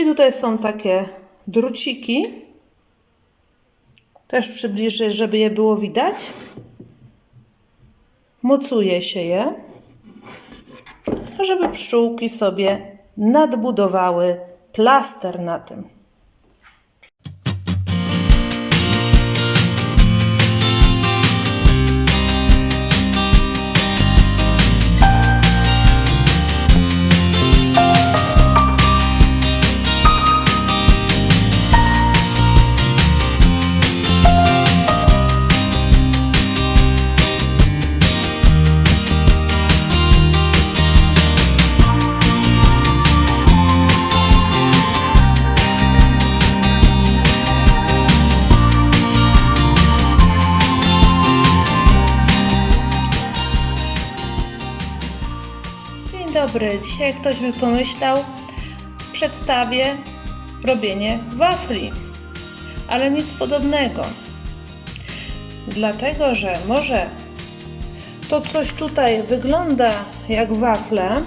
I tutaj są takie druciki. Też przybliżę, żeby je było widać. Mocuje się je, żeby pszczółki sobie nadbudowały plaster na tym. Dzień dobry. Dzisiaj ktoś by pomyślał, przedstawię robienie wafli, ale nic podobnego. Dlatego, że może to coś tutaj wygląda jak wafle,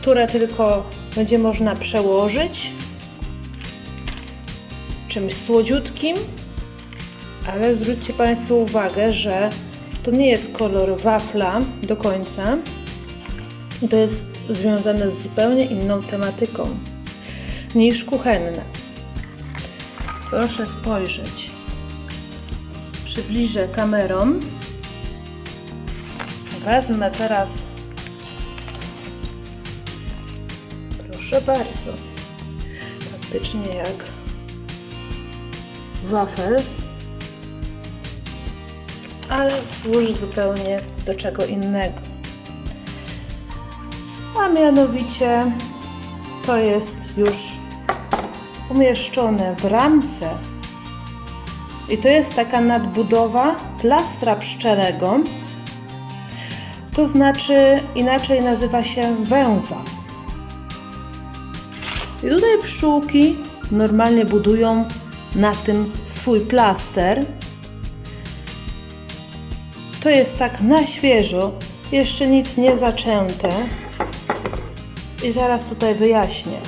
które tylko będzie można przełożyć czymś słodziutkim, ale zwróćcie Państwo uwagę, że to nie jest kolor wafla do końca, i to jest związane z zupełnie inną tematyką niż kuchenne. Proszę spojrzeć. Przybliżę kamerą. Wezmę teraz. Proszę bardzo. Faktycznie jak wafel, ale służy zupełnie do czego innego a mianowicie to jest już umieszczone w ramce i to jest taka nadbudowa plastra pszczelego, to znaczy inaczej nazywa się węza. I tutaj pszczółki normalnie budują na tym swój plaster. To jest tak na świeżo, jeszcze nic nie zaczęte. I zaraz tutaj wyjaśnię.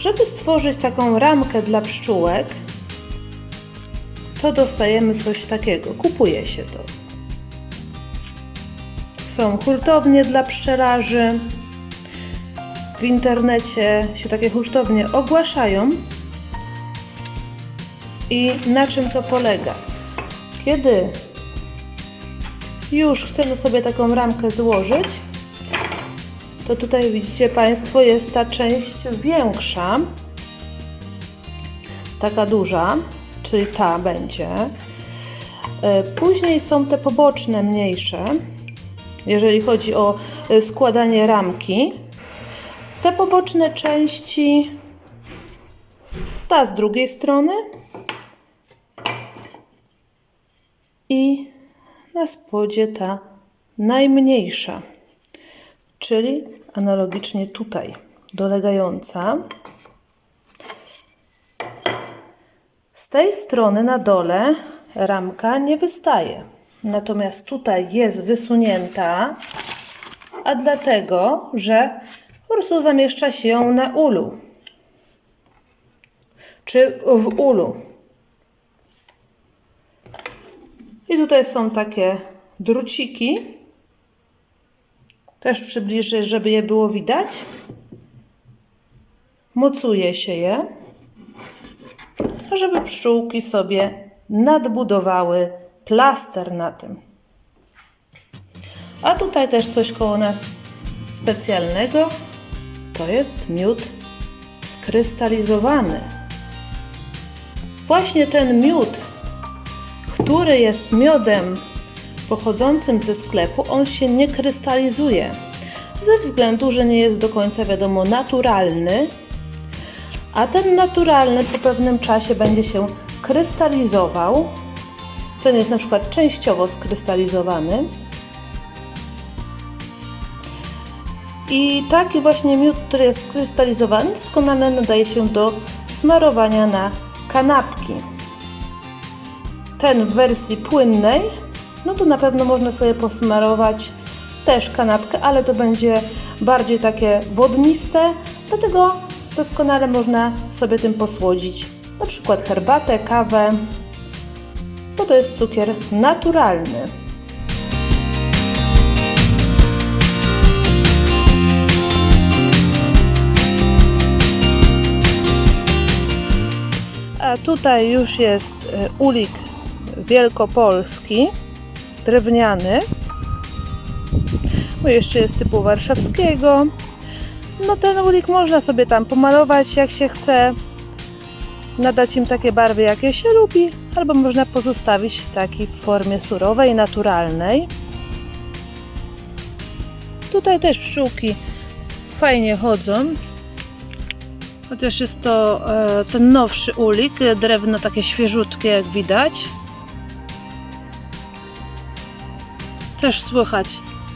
Żeby stworzyć taką ramkę dla pszczółek, to dostajemy coś takiego. Kupuje się to. Są hurtownie dla pszczelarzy. W internecie się takie hurtownie ogłaszają. I na czym to polega? Kiedy już chcemy sobie taką ramkę złożyć, to tutaj widzicie Państwo jest ta część większa, taka duża, czyli ta będzie. E, Później są te poboczne, mniejsze, jeżeli chodzi o e, składanie ramki. Te poboczne części, ta z drugiej strony i na spodzie ta najmniejsza czyli analogicznie tutaj dolegająca. Z tej strony na dole ramka nie wystaje, natomiast tutaj jest wysunięta, a dlatego, że po prostu zamieszcza się ją na ulu, czy w ulu. I tutaj są takie druciki, też przybliżę, żeby je było widać. Mocuje się je, żeby pszczółki sobie nadbudowały plaster na tym. A tutaj też coś koło nas specjalnego. To jest miód skrystalizowany. Właśnie ten miód, który jest miodem pochodzącym ze sklepu, on się nie krystalizuje ze względu, że nie jest do końca wiadomo naturalny, a ten naturalny po pewnym czasie będzie się krystalizował. Ten jest na przykład częściowo skrystalizowany. I taki właśnie miód, który jest krystalizowany, doskonale nadaje się do smarowania na kanapki. Ten w wersji płynnej no to na pewno można sobie posmarować też kanapkę, ale to będzie bardziej takie wodniste, dlatego doskonale można sobie tym posłodzić. Na przykład herbatę, kawę, bo to jest cukier naturalny. A tutaj już jest e, ulik wielkopolski, drewniany. Bo jeszcze jest typu warszawskiego. No ten ulik można sobie tam pomalować jak się chce. Nadać im takie barwy jakie się lubi, albo można pozostawić taki w formie surowej, naturalnej. Tutaj też pszczółki fajnie chodzą. Chociaż jest to e, ten nowszy ulik, drewno takie świeżutkie jak widać. Też słychać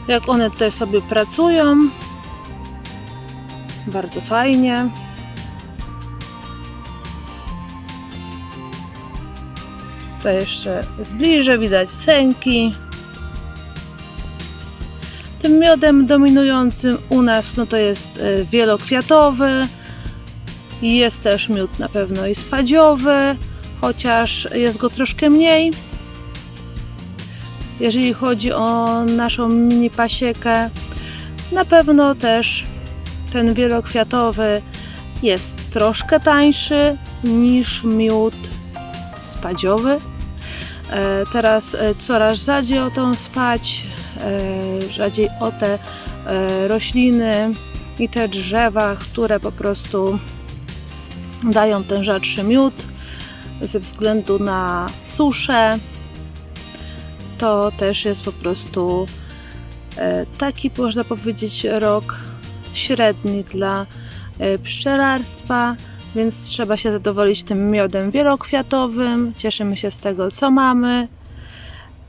jak one tutaj sobie pracują. Bardzo fajnie. Tutaj jeszcze zbliżę, widać sęki. Tym miodem dominującym u nas no to jest e, wielokwiatowy. Jest też miód na pewno i spadziowy, chociaż jest go troszkę mniej. Jeżeli chodzi o naszą mini pasiekę, na pewno też ten wielokwiatowy jest troszkę tańszy niż miód spadziowy. E, Teraz e, coraz rzadziej o tą spać, e, rzadziej o te rośliny i te drzewa, które po prostu dają ten rzadszy miód ze względu na suszę. To też jest po prostu e, taki, można powiedzieć, rok średni dla e, pszczelarstwa, więc trzeba się zadowolić tym miodem wielokwiatowym. Cieszymy się z tego, co mamy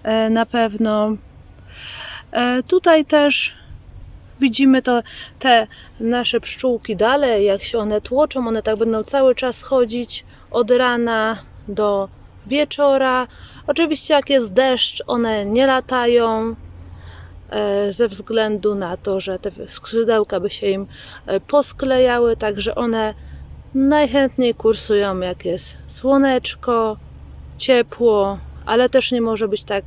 e, na pewno. Tutaj też widzimy to te nasze pszczółki dalej, jak się one tłoczą, one tak będą cały czas chodzić od rana do wieczora. Oczywiście jak jest deszcz, one nie latają e, ze względu na to, że te skrzydełka by się im e, posklejały, także one najchętniej kursują jak jest słoneczko, ciepło, ale też nie może być tak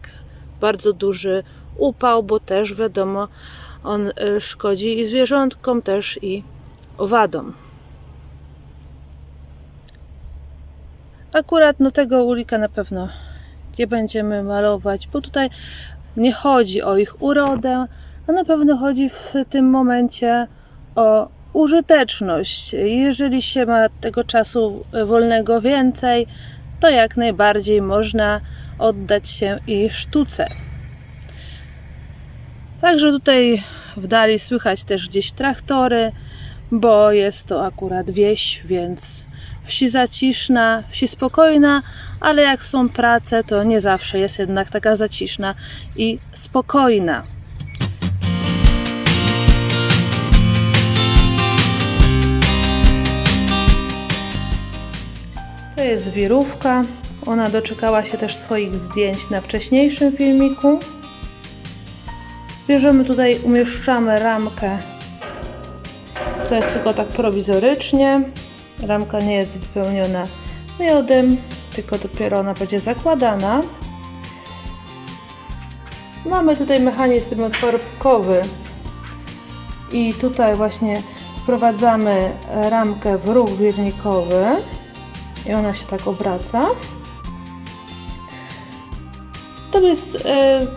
bardzo duży upał, bo też wiadomo, on y, szkodzi i zwierzątkom, też i owadom. Akurat no tego ulika na pewno nie będziemy malować, bo tutaj nie chodzi o ich urodę, a na pewno chodzi w tym momencie o użyteczność. Jeżeli się ma tego czasu wolnego więcej, to jak najbardziej można oddać się i sztuce. Także tutaj w dali słychać też gdzieś traktory, bo jest to akurat wieś, więc wsi zaciszna, wsi spokojna, ale jak są prace, to nie zawsze jest jednak taka zaciszna i spokojna. To jest wirówka. Ona doczekała się też swoich zdjęć na wcześniejszym filmiku. Bierzemy tutaj, umieszczamy ramkę. To jest tylko tak prowizorycznie. Ramka nie jest wypełniona miodem, tylko dopiero ona będzie zakładana. Mamy tutaj mechanizm korbkowy i tutaj właśnie wprowadzamy ramkę w ruch wirnikowy i ona się tak obraca. To jest, e,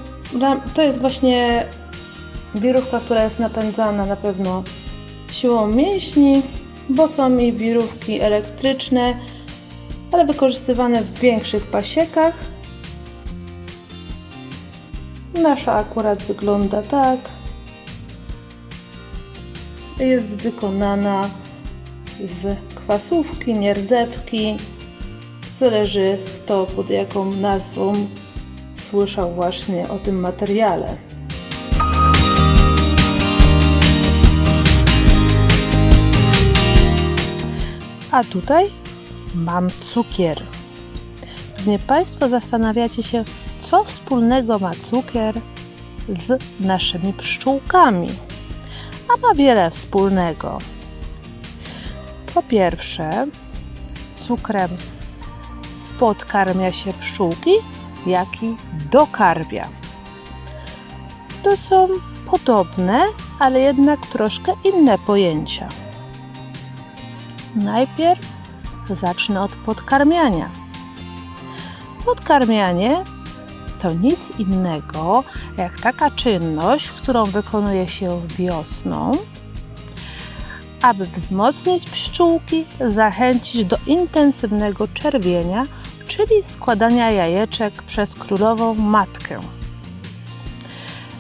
to jest właśnie wirówka, która jest napędzana na pewno siłą mięśni, bo są i wirówki elektryczne, ale wykorzystywane w większych pasiekach. Nasza akurat wygląda tak. Jest wykonana z kwasówki, nierdzewki. Zależy kto pod jaką nazwą słyszał właśnie o tym materiale. A tutaj mam cukier. Pewnie Państwo zastanawiacie się, co wspólnego ma cukier z naszymi pszczółkami. A ma wiele wspólnego. Po pierwsze, cukrem podkarmia się pszczółki, jak i dokarmia. To są podobne, ale jednak troszkę inne pojęcia. Najpierw zacznę od podkarmiania. Podkarmianie to nic innego jak taka czynność, którą wykonuje się wiosną, aby wzmocnić pszczółki, zachęcić do intensywnego czerwienia, czyli składania jajeczek przez królową matkę.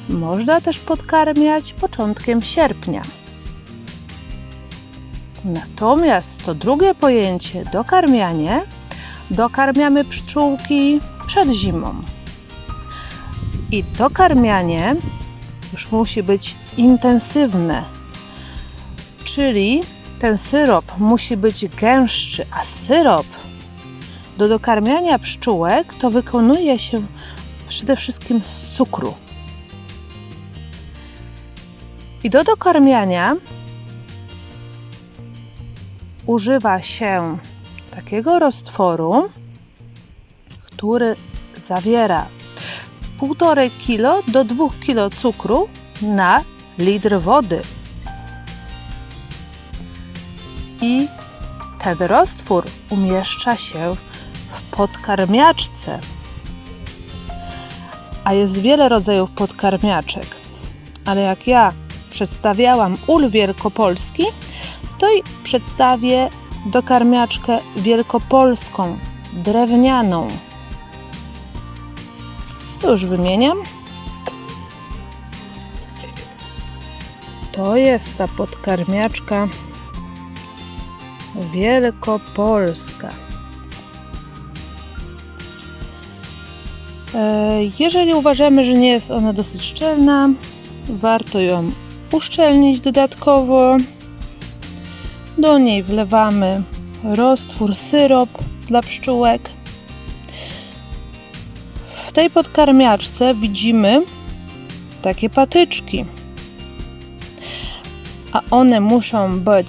Można też podkarmiać początkiem sierpnia. Natomiast to drugie pojęcie, dokarmianie, dokarmiamy pszczółki przed zimą. I dokarmianie już musi być intensywne, czyli ten syrop musi być gęstszy, a syrop do dokarmiania pszczółek to wykonuje się przede wszystkim z cukru. I do dokarmiania używa się takiego roztworu, który zawiera 1,5 kg do 2 kg cukru na litr wody. I ten roztwór umieszcza się w podkarmiaczce. A jest wiele rodzajów podkarmiaczek, ale jak ja przedstawiałam ul wielkopolski, to przedstawię dokarmiaczkę wielkopolską, drewnianą. Już wymieniam. To jest ta podkarmiaczka wielkopolska. E, Jeżeli uważamy, że nie jest ona dosyć szczelna, warto ją uszczelnić dodatkowo. Do niej wlewamy roztwór syrop dla pszczółek. W tej podkarmiaczce widzimy takie patyczki. A one muszą być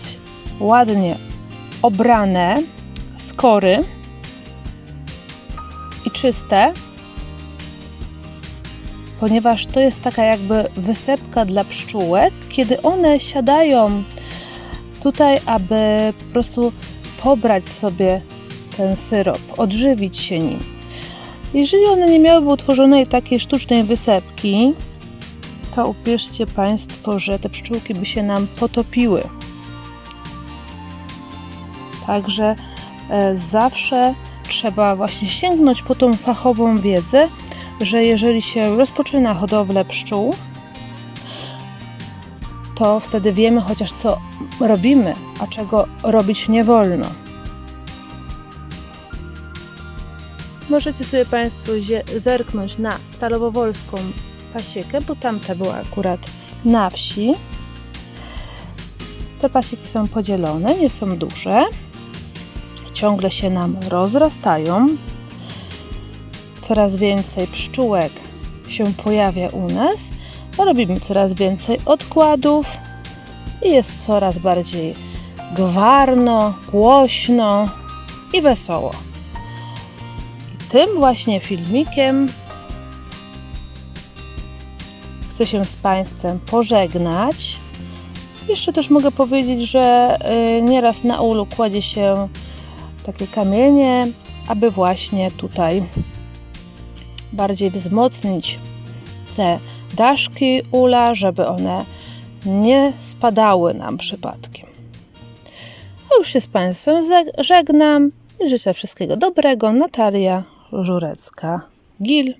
ładnie obrane z kory i czyste, ponieważ to jest taka jakby wysepka dla pszczółek, kiedy one siadają tutaj, aby po prostu pobrać sobie ten syrop, odżywić się nim. Jeżeli one nie miałyby utworzonej takiej sztucznej wysepki, to uwierzcie Państwo, że te pszczółki by się nam potopiły. Także e, zawsze trzeba właśnie sięgnąć po tą fachową wiedzę, że jeżeli się rozpoczyna hodowlę pszczół, to wtedy wiemy chociaż co robimy, a czego robić nie wolno. Możecie sobie Państwo zerknąć na Stalowowolską pasiekę, bo tamta była akurat na wsi. Te pasieki są podzielone, nie są duże. Ciągle się nam rozrastają. Coraz więcej pszczółek się pojawia u nas. Robimy coraz więcej odkładów i jest coraz bardziej gwarno, głośno i wesoło. I tym właśnie filmikiem chcę się z Państwem pożegnać. Jeszcze też mogę powiedzieć, że y, nieraz na ulu kładzie się takie kamienie, aby właśnie tutaj bardziej wzmocnić te daszki ula, żeby one nie spadały nam przypadkiem. A już się z Państwem żegnam i życzę wszystkiego dobrego. Natalia Żurecka-Gil.